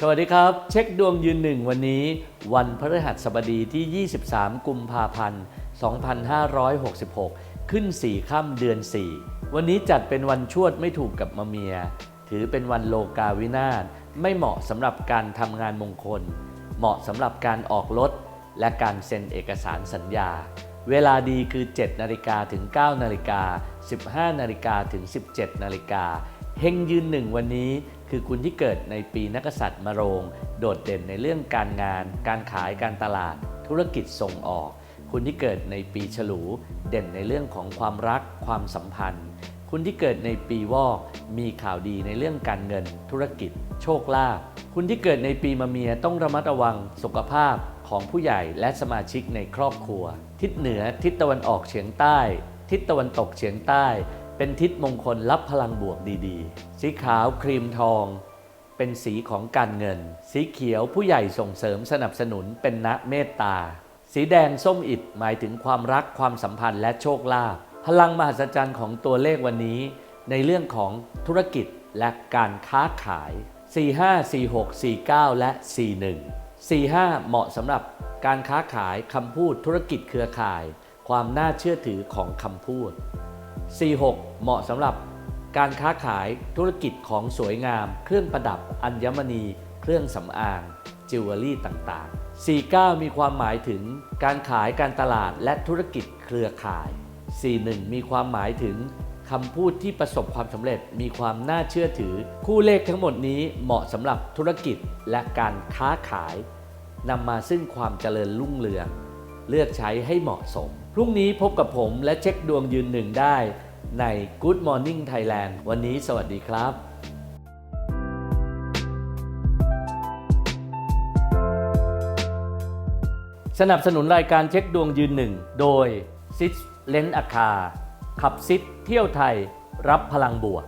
สวัสดีครับ เช็คดวงยืนหนึ่งวันนี้ วันพฤหัสบดีที่ 23 กุมภาพันธ์ 2566 ขึ้น 4 ค่ำเดือน 4 วันนี้จัดเป็นวันชวดไม่ถูกกับมะเมีย ถือเป็นวันโลกาวินาศไม่เหมาะสำหรับการทำงานมงคล เหมาะสำหรับการออกรถ และการเซ็นเอกสารสัญญา เวลาดีคือ 7 นาฬิกาถึง 9 นาฬิกา 15 นาฬิกาถึง 17 นาฬิกาเฮงยืนหนึ่งวันนี้ คือคุณที่เกิดในปีนักษัตริย์มะโรง โดดเด่นในเรื่องการงาน การขายการตลาด ธุรกิจส่งออก คุณที่เกิดในปีฉลู เด่นในเรื่องของความรักความสัมพันธ์ คุณที่เกิดในปีวอกมีข่าวดีในเรื่องการเงิน ธุรกิจ โชคลาภคุณที่เกิดในปีมะเมียต้องระมัดระวังสุขภาพของผู้ใหญ่และสมาชิกในครอบครัว ทิศเหนือทิศตะวันออกเฉียงใต้ ทิศตะวันตกเฉียงใต้ เป็นทิศมงคลรับพลังบวกดีๆ สีขาวครีมทอง เป็นสีของการเงิน สีเขียวผู้ใหญ่ส่งเสริมสนับสนุนเป็นณเมตตา สีแดงส้มอิดหมายถึงความรักความสัมพันธ์และโชคลาภพลังมหัศจรรย์ของตัวเลขวันนี้ ในเรื่องของธุรกิจและการค้าขาย 45 46 49 และ 41 45 เหมาะสำหรับการค้าขายคำพูดธุรกิจเครือข่าย ความน่าเชื่อถือของคำพูด 46 เหมาะสำหรับการค้าขายธุรกิจของสวยงาม เครื่องประดับ อัญมณี เครื่องสำอาง จิวเวลรี่ต่างๆ 49 มีความหมายถึงการขายการตลาดและธุรกิจเครือข่าย 41 มีความหมายถึงคำพูดที่ประสบความสำเร็จมีความน่าเชื่อถือ คู่เลขทั้งหมดนี้เหมาะสำหรับธุรกิจและการค้าขายนำมาซึ่งความเจริญรุ่งเรือง เลือกใช้ให้เหมาะสม พรุ่งนี้พบกับผมและเช็คดวงยืนหนึ่งได้ใน Good Morning Thailand วันนี้สวัสดีครับสนับสนุนรายการเช็คดวงยืนหนึ่ง โดยซิสเลนอาคา ขับซิสเที่ยวไทย รับพลังบวก